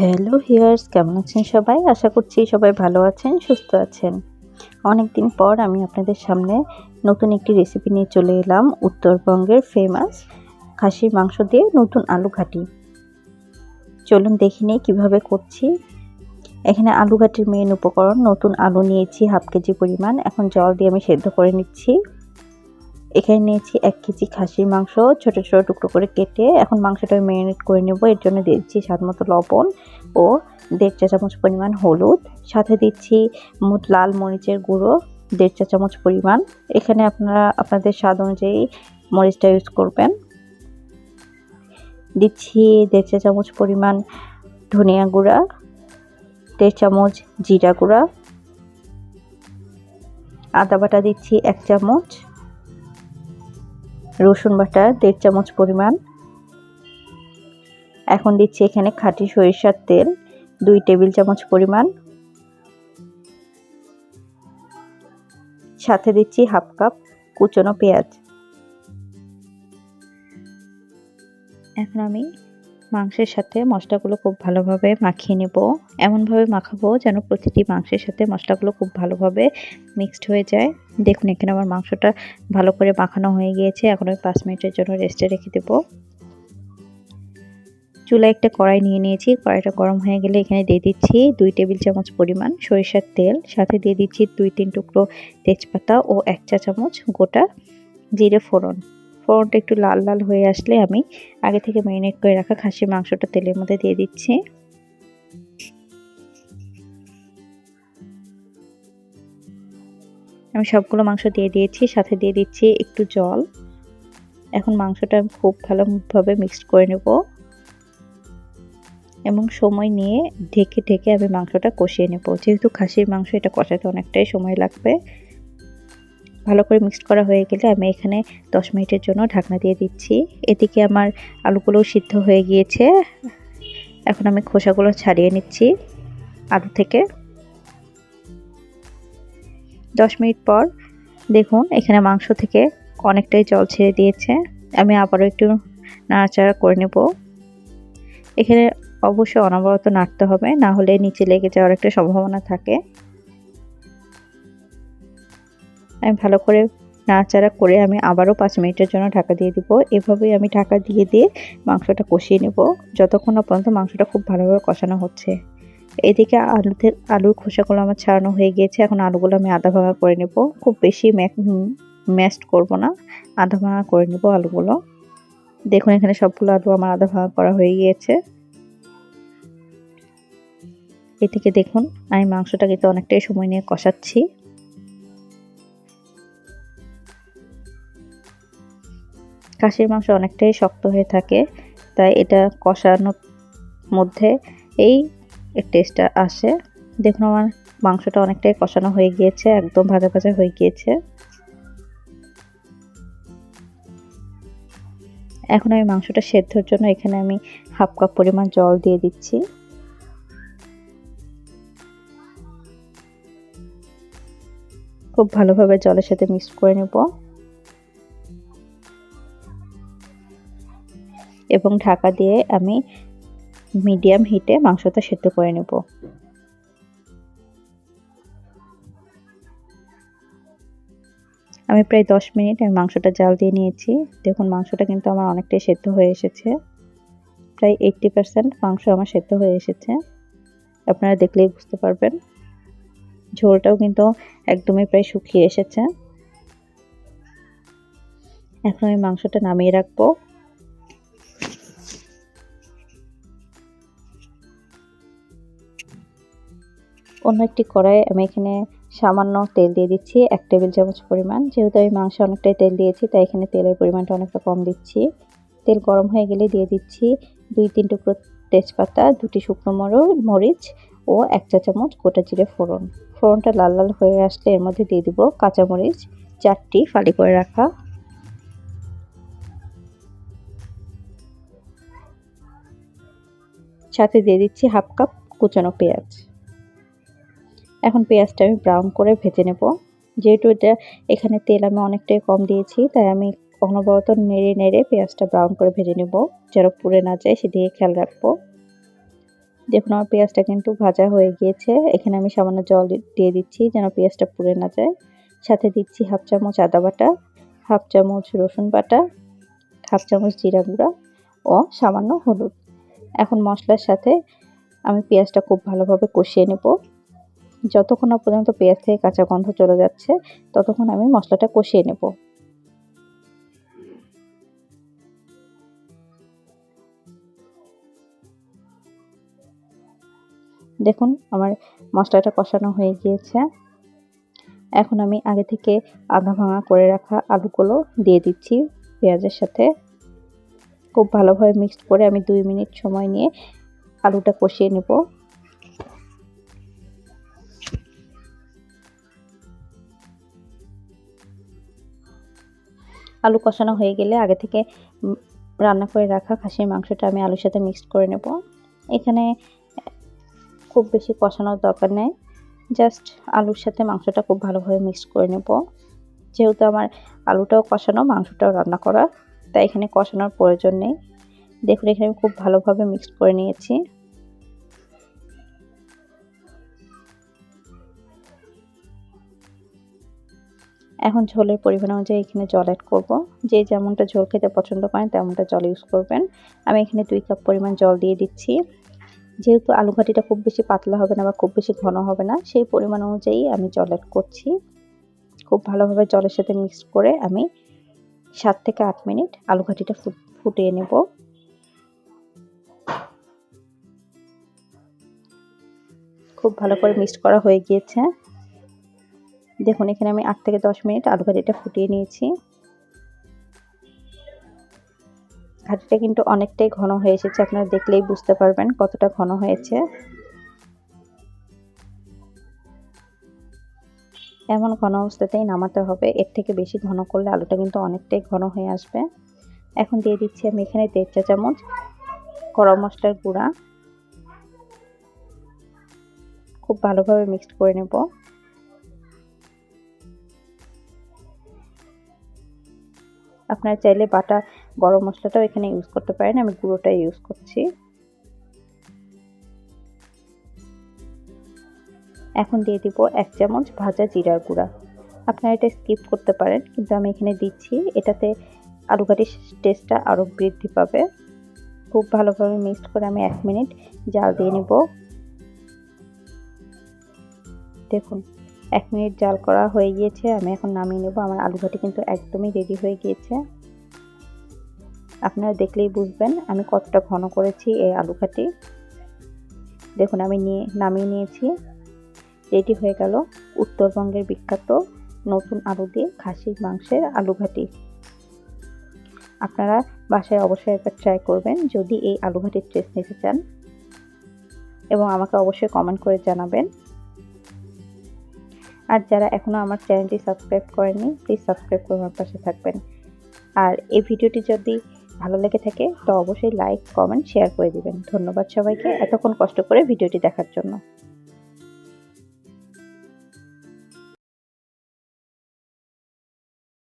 Hello here's কেমন আছেন সবাই? আশা করছি সবাই ভালো আছেন, সুস্থ আছেন। অনেক দিন পর আমি আপনাদের সামনে নতুন একটি রেসিপি নিয়ে চলে এলাম, উত্তরবঙ্গের ফেমাস খাসির মাংস দিয়ে নতুন আলু ঘাটি। চলুন দেখি নিই কীভাবে করছি। এখানে আলু ঘাটির মেন উপকরণ, নতুন আলু নিয়েছি হাফ কেজি পরিমাণ। এখন জল দিয়ে আমি সেদ্ধ করে নিচ্ছি। এখানে নিয়েছি এক কেজি খাসির মাংস, ছোট, ছোটো টুকরো করে কেটে এখন মাংসটা ম্যারিনেট করে নেব। এর জন্য দিচ্ছি স্বাদ মতো লবণ ও দেড় চা চামচ পরিমাণ হলুদ। সাথে দিচ্ছি মুট লাল মরিচের গুঁড়ো, দেড় চা চামচ পরিমাণ। এখানে আপনারা, আপনাদের স্বাদ অনুযায়ী মরিচটা ইউজ করবেন। দিচ্ছি দেড় চা চামচ পরিমাণ ধনিয়া গুঁড়া, দেড় চামচ জিরা গুঁড়া। আদা বাটা দিচ্ছি এক চামচ। রসুন বাটা, দেড় চামচ পরিমাণ। এখন দিচ্ছি এখানে খাঁটি সরিষার তেল, দুই টেবিল চামচ পরিমাণ। সাথে দিচ্ছি হাফ কাপ কুচনো পেঁয়াজ। এখন আমি মাংসের সাথে মশলাগুলো খুব ভালোভাবে মাখিয়ে নেব। এমনভাবে মাখাবো যেন প্রতিটি মাংসের সাথে মশলাগুলো খুব ভালোভাবে মিক্সড হয়ে যায়। দেখুন, এখানে আমার মাংসটা ভালো করে মাখানো হয়ে গিয়েছে। এখন আমি পাঁচ মিনিটের জন্য রেস্টে রেখে দেবো। চুলায় একটা কড়াই নিয়ে নিয়েছি। কড়াইটা গরম হয়ে গেলে এখানে দিয়ে দিচ্ছি দুই টেবিল চামচ পরিমাণ সরিষার তেল। সাথে দিয়ে দিচ্ছি দুই তিন টুকরো তেজপাতা ও এক চা চামচ গোটা জিরে ফোড়ন। ফোড়নটা একটু লাল লাল হয়ে আসলে আমি আগে থেকে ম্যারিনেট করে রাখা খাসির মাংসটা তেলের মধ্যে দিয়ে দিচ্ছি। আমি সবগুলো মাংস দিয়ে দিয়েছি, সাথে দিয়ে দিচ্ছি একটু জল। এখন মাংসটা আমি খুব ভালোভাবে মিক্সড করে নেব। এবং সময় নিয়ে ঢেকে ঢেকে আমি মাংসটা কষিয়ে নেব। যেহেতু খাসির মাংস এটা কষাতে অনেকটাই সময় লাগবে। ভালো করে মিক্সড করা হয়ে গেলে আমি এখানে দশ মিনিটের জন্য ঢাকনা দিয়ে দিচ্ছি। এদিকে আমার আলুগুলোও সিদ্ধ হয়ে গিয়েছে। এখন আমি খোসাগুলো ছাড়িয়ে নিচ্ছি আলু থেকে। দশ মিনিট পর দেখুন এখানে মাংস থেকে অনেকটাই জল ছেড়ে দিয়েছে। আমি আবারও একটু নাড়াচাড়া করে নেব। এখানে অবশ্যই অনবরত নাড়তে হবে, না হলে নিচে লেগে যাওয়ার একটা সম্ভাবনা থাকে। আমি ভালো করে নাড়াচাড়া করে আমি আবারও পাঁচ মিনিটের জন্য ঢাকা দিয়ে দিব। এভাবেই আমি ঢাকা দিয়ে দিয়ে মাংসটা কষিয়ে নেব। যতক্ষণ না পর্যন্ত মাংসটা খুব ভালোভাবে কষানো হচ্ছে। এদিকে আলুতে, আলুর খোসাগুলো আমার ছাড়ানো হয়ে গিয়েছে। এখন আলুগুলো আমি আধা ভাঙা করে নেব। খুব বেশি ম্যাস্ট করব না। আধা ভাঙা করে নেব আলুগুলো। দেখুন এখানে সবগুলো আলু আমার আধা ভাঙা করা হয়ে গিয়েছে। এদিকে দেখুন, আমি মাংসটা কিন্তু অনেকটাই সময় নিয়ে কষাচ্ছি। খাসির মাংস অনেকটাই শক্ত হয়ে থাকে, তাই এটা কষানোর মধ্যে এই টেস্টটা আসে। দেখুন আমার মাংসটা অনেকটাই কষানো হয়ে গিয়েছে, একদম ভাজা ভাজা হয়ে গিয়েছে। এখন আমি মাংসটা সেদ্ধর জন্য এখানে আমি হাফ কাপ পরিমাণ জল দিয়ে দিচ্ছি। খুব ভালোভাবে জলের সাথে মিক্স করে নেব। এবং ঢাকা দিয়ে আমি মিডিয়াম হিটে মাংসটা সেদ্ধ করে নেব। আমি প্রায় দশ মিনিট আমি মাংসটা জাল দিয়ে নিয়েছি। দেখুন, মাংসটা কিন্তু আমার অনেকটাই সেদ্ধ হয়ে এসেছে। প্রায় এইট্টি পারসেন্ট মাংস আমার সেদ্ধ হয়ে এসেছে। আপনারা দেখলেই বুঝতে পারবেন। ঝোলটাও কিন্তু একদমই প্রায় শুকিয়ে এসেছে। এখন আমি মাংসটা নামিয়ে রাখব। অন্য একটি কড়াই আমি এখানে সামান্য তেল দিয়ে দিচ্ছি, এক টেবিল চামচ পরিমাণ। যেহেতু আমি মাংসে অনেকটাই তেল দিয়েছি, তাই এখানে তেলের পরিমাণটা অনেকটা কম দিচ্ছি। তেল গরম হয়ে গেলে দিয়ে দিচ্ছি দুই তিন টুকরো তেজপাতা, দুটি শুকনো মরিচ ও এক চা চামচ গোটা জিরে ফোড়ন। ফোড়নটা লাল লাল হয়ে আসলে এর মধ্যে দিয়ে দিব কাঁচামরিচ চারটি ফালি করে রাখা। সাথে দিয়ে দিচ্ছি হাফ কাপ কুচানো পেঁয়াজ। এখন পেঁয়াজটা আমি ব্রাউন করে ভেজে নেব। যেহেতু এটা এখানে তেল আমি অনেকটাই কম দিয়েছি, তাই আমি অনবরত নেড়ে নেড়ে পেঁয়াজটা ব্রাউন করে ভেজে নেব। যেন পুড়ে না যায় সেদিকে খেয়াল রাখব। দেখুন, আমার পেঁয়াজটা কিন্তু ভাজা হয়ে গিয়েছে। এখানে আমি সামান্য জল দিয়ে দিচ্ছি যেন পেঁয়াজটা পুড়ে না যায়। সাথে দিচ্ছি হাফ চামচ আদা বাটা, হাফ চামচ রসুন বাটা, হাফ চামচ জিরা গুঁড়া ও সামান্য হলুদ। এখন মশলার সাথে আমি পেঁয়াজটা খুব ভালোভাবে কষিয়ে নেব। যতক্ষণ না পর্যন্ত পেঁয়াজ থেকে কাঁচা গন্ধ চলে যাচ্ছে, ততক্ষণ আমি মশলাটা কষিয়ে নেব। দেখুন, আমার মশলাটা কষানো হয়ে গিয়েছে। এখন আমি আগে থেকে আধা ভাঙা করে রাখা আলুগুলো দিয়ে দিচ্ছি পেঁয়াজের সাথে। খুব ভালোভাবে মিক্সড করে আমি দুই মিনিট সময় নিয়ে আলুটা কষিয়ে নেব। আলু কষানো হয়ে গেলে আগে থেকে রান্না করে রাখা খাসির মাংসটা আমি আলুর সাথে মিক্সড করে নেব। এখানে খুব বেশি কষানোর দরকার নেই জাস্ট আলুর সাথে মাংসটা খুব ভালোভাবে মিক্স করে নেব। যেহেতু আমার আলুটাও কষানো, মাংসটাও রান্না করা, তাই এখানে কষানোর প্রয়োজন নেই। দেখুন, এখানে আমি খুব ভালোভাবে মিক্স করে নিয়েছি। এখন ঝোলের পরিমাণ অনুযায়ী এখানে জল অ্যাড করব। যে যেমনটা ঝোল খেতে পছন্দ করেন, তেমনটা জল ইউজ করবেন। আমি এখানে দুই কাপ পরিমাণ জল দিয়ে দিচ্ছি। যেহেতু আলু ঘাটিটা খুব বেশি পাতলা হবে না বা খুব বেশি ঘন হবে না, সেই পরিমাণ অনুযায়ী আমি জল অ্যাড করছি। খুব ভালোভাবে জলের সাথে মিক্স করে আমি সাত থেকে আট মিনিট আলু ঘাটিটা ফুটিয়ে নেব। খুব ভালো করে মিক্স করা হয়ে গিয়েছে। দেখুন, এখানে আমি আট থেকে দশ মিনিট আলু ঘাটিটা ফুটিয়ে নিয়েছি। ঘাটিটা কিন্তু অনেকটাই ঘন হয়ে এসেছে, আপনারা দেখলেই বুঝতে পারবেন কতটা ঘন হয়েছে। এমন ঘন অবস্থাতেই নামাতে হবে, এর থেকে বেশি ঘন করলে আলুটা কিন্তু অনেকটাই ঘন হয়ে আসবে। এখন দিয়ে দিচ্ছি আমি এখানে দেড় চা চামচ গরম মশলার গুঁড়া। খুব ভালোভাবে মিক্সড করে নেব। আপনারা চাইলে বাটা গরম মশলাটাও এখানে ইউজ করতে পারেন, আমি গুঁড়োটা ইউজ করছি। এখন দিয়ে দিব এক চামচ ভাজা জিরার গুঁড়া। আপনারা এটা স্কিপ করতে পারেন, কিন্তু আমি এখানে দিচ্ছি, এটাতে আলু ঘাটির টেস্টটা আরও বৃদ্ধি পাবে। খুব ভালোভাবে মিক্সড করে আমি এক মিনিট জাল দিয়ে নেব। দেখুন এক মিনিট জাল করা হয়ে গিয়েছে, আমি এখন নামিয়ে নেব। আমার আলু ঘাটি কিন্তু একদমই রেডি হয়ে গিয়েছে। আপনারা দেখলেই বুঝবেন আমি কতটা ঘন করেছি এই আলু ঘাটি দেখুন, আমি নিয়ে, নামিয়ে নিয়েছি। রেডি হয়ে গেল উত্তরবঙ্গের বিখ্যাত নতুন আলু দিয়ে খাসির মাংসের আলু ঘাটি আপনারা বাসায় অবশ্যই একবার ট্রাই করবেন যদি এই আলু ঘাটির টেস্ট নিতে চান। এবং আমাকে অবশ্যই কমেন্ট করে জানাবেন। আর যারা এখনও আমার চ্যানেলটি সাবস্ক্রাইব করেনি প্লিজ সাবস্ক্রাইব করে আমার পাশে থাকবেন। আর এই ভিডিওটি যদি ভালো লেগে থাকে তো অবশ্যই লাইক কমেন্ট শেয়ার করে দিবেন। ধন্যবাদ সবাইকে এতক্ষণ কষ্ট করে ভিডিওটি দেখার জন্য।